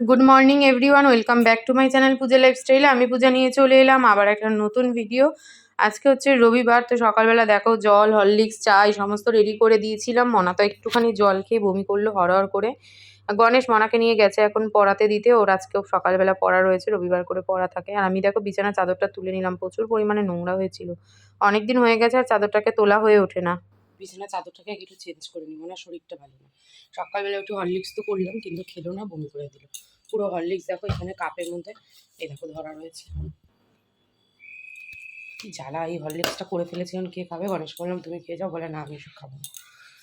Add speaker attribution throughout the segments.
Speaker 1: Good morning everyone welcome back to my channel Puja লাইফস্টাইলে আমি পূজা নিয়ে চলে এলাম আবার একটা নতুন ভিডিও আজকে হচ্ছে রবিবার, তো সকালবেলা দেখো, জল, হরলিক্স চা এই সমস্ত রেডি করে দিয়েছিলাম। মনা তো একটুখানি জল খেয়ে বমি করল, হরহর করে। গণেশ মনাকে নিয়ে গেছে এখন পড়াতে দিতে। ওর আজকেও সকালবেলা পড়া রয়েছে, রবিবার করে পড়া থাকে। আর আমি দেখো বিছানা চাদরটা তুলে নিলাম। প্রচুর পরিমাণে নোংরা হয়েছিল। অনেক দিন হয়ে গেছে আর চাদরটাকে তোলা হয়ে ওঠে না। বিছানা চাদরটাকে একটু চেঞ্জ করে নিব না, শরীরটা ভালো না। সকালবেলা একটু হরলিক্স তো করলাম, কিন্তু খেলো না, বমি করে দিল। পুরো হরলিক্স দেখো, এখানে কাপের মধ্যে, এই দেখো ধরা রয়েছে। কি জ্বালা, এই হরলিক্সটা করে ফেলেছিলাম কে খাবে? গণেশ বললাম, তুমি খেয়ে যাও। বলে, না, আমি এসব খাব না।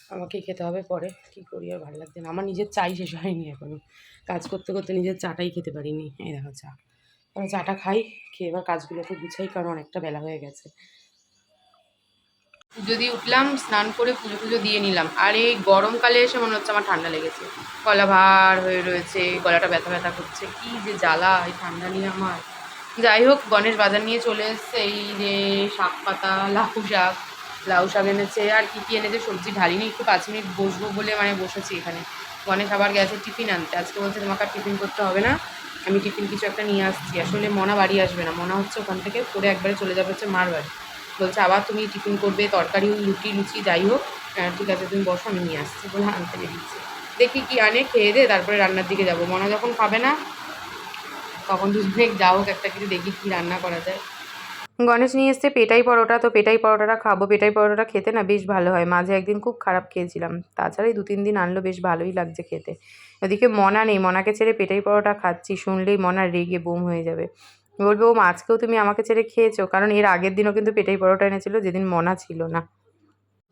Speaker 1: আমাকে খেতে হবে পরে, কি করি আর, ভালো লাগছে না। আমার নিজের চাই শেষ হয়নি এখনও। কাজ করতে করতে নিজের চাটাই খেতে পারিনি। এই দেখো চা। আমি চাটা খাই, খেয়ে এবার কাজগুলোকে গুছাই, কারণ অনেকটা বেলা হয়ে গেছে। পুজো দিয়ে উঠলাম, স্নান করে পুজো পুজো দিয়ে নিলাম। আর এই গরমকালে এসে মনে হচ্ছে আমার ঠান্ডা লেগেছে। গলা ভার হয়ে রয়েছে, গলাটা ব্যথা ব্যথা করছে। কি যে জ্বালা, এই ঠান্ডা নিয়ে আমার। যাই হোক, গণেশ বাজার নিয়ে চলে এসছে। এই যে শাক পাতা, লাউ শাক লাউ শাক এনেছে। আর কি কি এনেছে সবজি ঢালিনি, একটু পাঁচ মিনিট বসবো বলে মানে বসেছি এখানে। গণেশ আবার গেছে টিফিন আনতে। আজকে বলছে তোমাকে আর টিফিন করতে হবে না। আমি টিফিন কিছু একটা নিয়ে আসছি। আসলে মনা বাড়ি আসবে না। মনা হচ্ছে ওখান থেকে করে একবারে চলে যাবে হচ্ছে মার বাড়ি। বলছে, আবার তুমি টিফিন করবে, তরকারি, রুটি, লুচি, যাই হোক ঠিক আছে, তুমি বসো, আমি নিয়ে আসছি, বলে আনতে বেরিয়েছি দেখি কি আনে, খেয়ে দে, তারপরে রান্নার দিকে যাব। মনে যখন খাবে না, তখন দুজনে যা হোক একটা কিছু দেখি কী রান্না করা যায়। গণেশ নিয়ে এসছে পেটাই পরোটা, তো পেটাই পরোটাটা খাব। পেটাই পরোটাটা খেতে না বেশ ভালো হয়। মাঝে একদিন খুব খারাপ খেয়েছিলাম। তাছাড়া এই দু তিন দিন আনলো, বেশ ভালোই লাগছে খেতে। ওদিকে মনা নেই। মনাকে ছেড়ে পেটাই পরোটা খাচ্ছি। শুনলেই মনা রেগে বোম হয়ে যাবে। বলবে ও আজকেও তুমি আমাকে ছেড়ে খেয়েছো, কারণ এর আগের দিনও কিন্তু পেটেই পরোটা এনেছিল, যেদিন মনা ছিল না।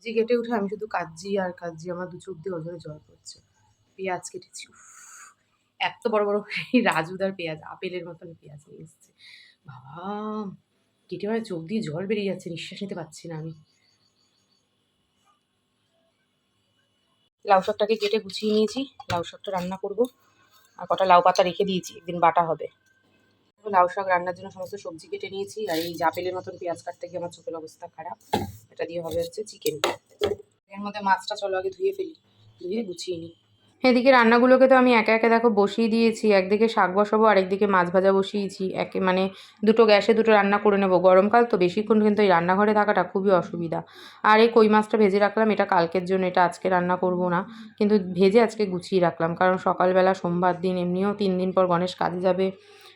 Speaker 1: জি কেটে উঠে আমি শুধু কাজি আর কাজি আমার দু চোখ দিয়ে ওজনে জল পড়ছে। পেঁয়াজ কেটেছি এত বড় বড় রাজুদার পেঁয়াজ, আপেলের মতন পেঁয়াজ নিয়ে এসছে। বাবা, কেটে মানে চোখ দিয়ে জল বেরিয়ে যাচ্ছে, নিঃশ্বাস নিতে পারছি না আমি। লাউ শাকটাকে কেটে গুছিয়ে নিয়েছি, লাউ শাকটা রান্না করব, আর কটা লাউ পাতা রেখে দিয়েছি, একদিন বাটা হবে। লাউ শাক রান্নার জন্য সমস্ত সবজি কেটে নিয়েছি, আর এই জাপেলের মতন পেঁয়াজ কাটতে গিয়ে আমার চোখের অবস্থা খারাপ। এটা দিয়ে হবে হচ্ছে চিকেন এর মধ্যে মাছটা চলো আগে ধুয়ে ফেলি, ধুয়ে গুছিয়ে নিই। এদিকে রান্নাগুলোকে তো আমি একা একা দেখো বসিয়ে দিয়েছি। একদিকে শাক বসাবো আর একদিকে মাছ ভাজা বসিয়েছি। একে মানে দুটো গ্যাসে দুটো রান্না করে নেব। গরমকাল তো বেশিক্ষণ কিন্তু এই রান্নাঘরে থাকাটা খুবই অসুবিধা। আর এই কই মাছটা ভেজে রাখলাম, এটা কালকের জন্য, এটা আজকে রান্না করব না। কিন্তু ভেজে আজকে গুছিয়ে রাখলাম, কারণ সকালবেলা, সোমবার দিন, এমনিও তিন দিন পর গণেশ কাজে যাবে,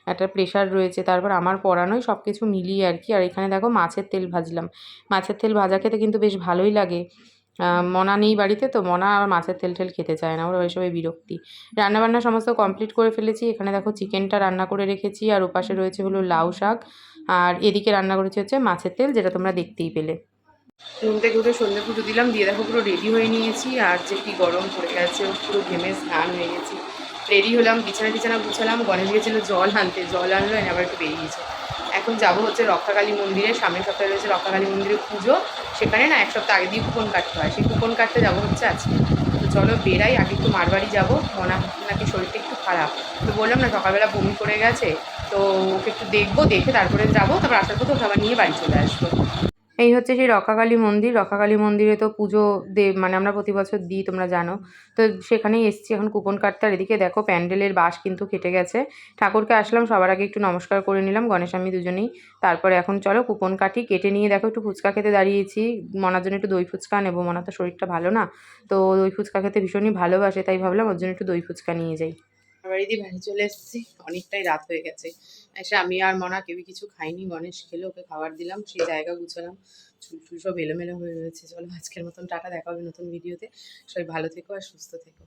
Speaker 1: একটা প্রেশার রয়েছে। তারপর আমার পড়ানোই সব কিছু মিলিয়ে আর কি। আর এখানে দেখো মাছের তেল ভাজলাম। মাছের তেল ভাজা খেতে কিন্তু বেশ ভালোই লাগে। মনা নেই বাড়িতে, তো মনা আর মাছের তেল টেল খেতে চায় না, ওরা ওইসবে বিরক্তি। রান্নাবান্না সমস্ত কমপ্লিট করে ফেলেছি, এখানে দেখো চিকেনটা রান্না করে রেখেছি, আর ওপাশে রয়েছে হলো লাউ শাক, আর এদিকে রান্না করেছি হচ্ছে মাছের তেল, যেটা তোমরা দেখতেই পেলে। ঘুম থেকে সন্ধ্যে পুজো দিলাম, দিয়ে দেখো পুরো রেডি হয়ে নিয়েছি, আর যে কি গরম পড়ে গেছে পুরো ঘেমে স্নান হয়ে গেছি। রেডি হলাম, বিছানা টিছানা গুছালাম, গণেশ গেছিল জল আনতে, জল আনলো আবার একটু বেরিয়েছে এখন যাব হচ্ছে রক্ষাকালী মন্দিরে, সামনের সপ্তাহে রয়েছে রক্ষাকালী মন্দিরের পুজো। সেখানে না এক সপ্তাহ আগে দিয়ে কুপন কাটতে হয়। সেই কুপন কাটতে যাব হচ্ছে আজকে। তো চলো বেরাই আগে একটু মারবাড়ি যাব। মনা নাকি শরীরটা একটু খারাপ। তো বললাম না, সকালবেলা বমি করে গেছে। তো ওকে একটু দেখব, দেখে তারপরে যাব। তারপর আসার পথে ওকে আবার নিয়ে বাড়ি চলে আসব। এই হচ্ছে সেই রক্ষাকালী মন্দির। রক্ষাকালী মন্দিরে তো পুজো দে মানে আমরা প্রতি বছর দিই, তোমরা জানো। তো সেখানেই এসছি এখন কুপন কাটতে। আর এদিকে দেখো প্যান্ডেলের বাস কিন্তু কেটে গেছে। ঠাকুরকে আসলাম, সবার আগে একটু নমস্কার করে নিলাম, গণেশ আমি দুজনেই। তারপরে এখন চলো কুপন কাটি, কেটে নিয়ে দেখো একটু ফুচকা খেতে দাঁড়িয়েছি। মনার জন্য একটু দই ফুচকা নেব মনা তো শরীরটা ভালো না। তো দই ফুচকা খেতে ভীষণই ভালোবাসে, তাই ভাবলাম ওর জন্য একটু দই ফুচকা নিয়ে যাই। বাড়ি দিয়ে বাড়ি চলে এসেছি। অনেকটাই রাত হয়ে গেছে। এসে আমি আর মনা কেউ কিছু খাইনি। গণেশ খেলে, ওকে খাবার দিলাম, সেই জায়গা গুছালাম। চুল টুল সব এলোমেলো হয়ে রয়েছে। চলো আজকের মতন টাটা, দেখা হবে নতুন ভিডিওতে সবাই ভালো থেকো আর সুস্থ থেকো।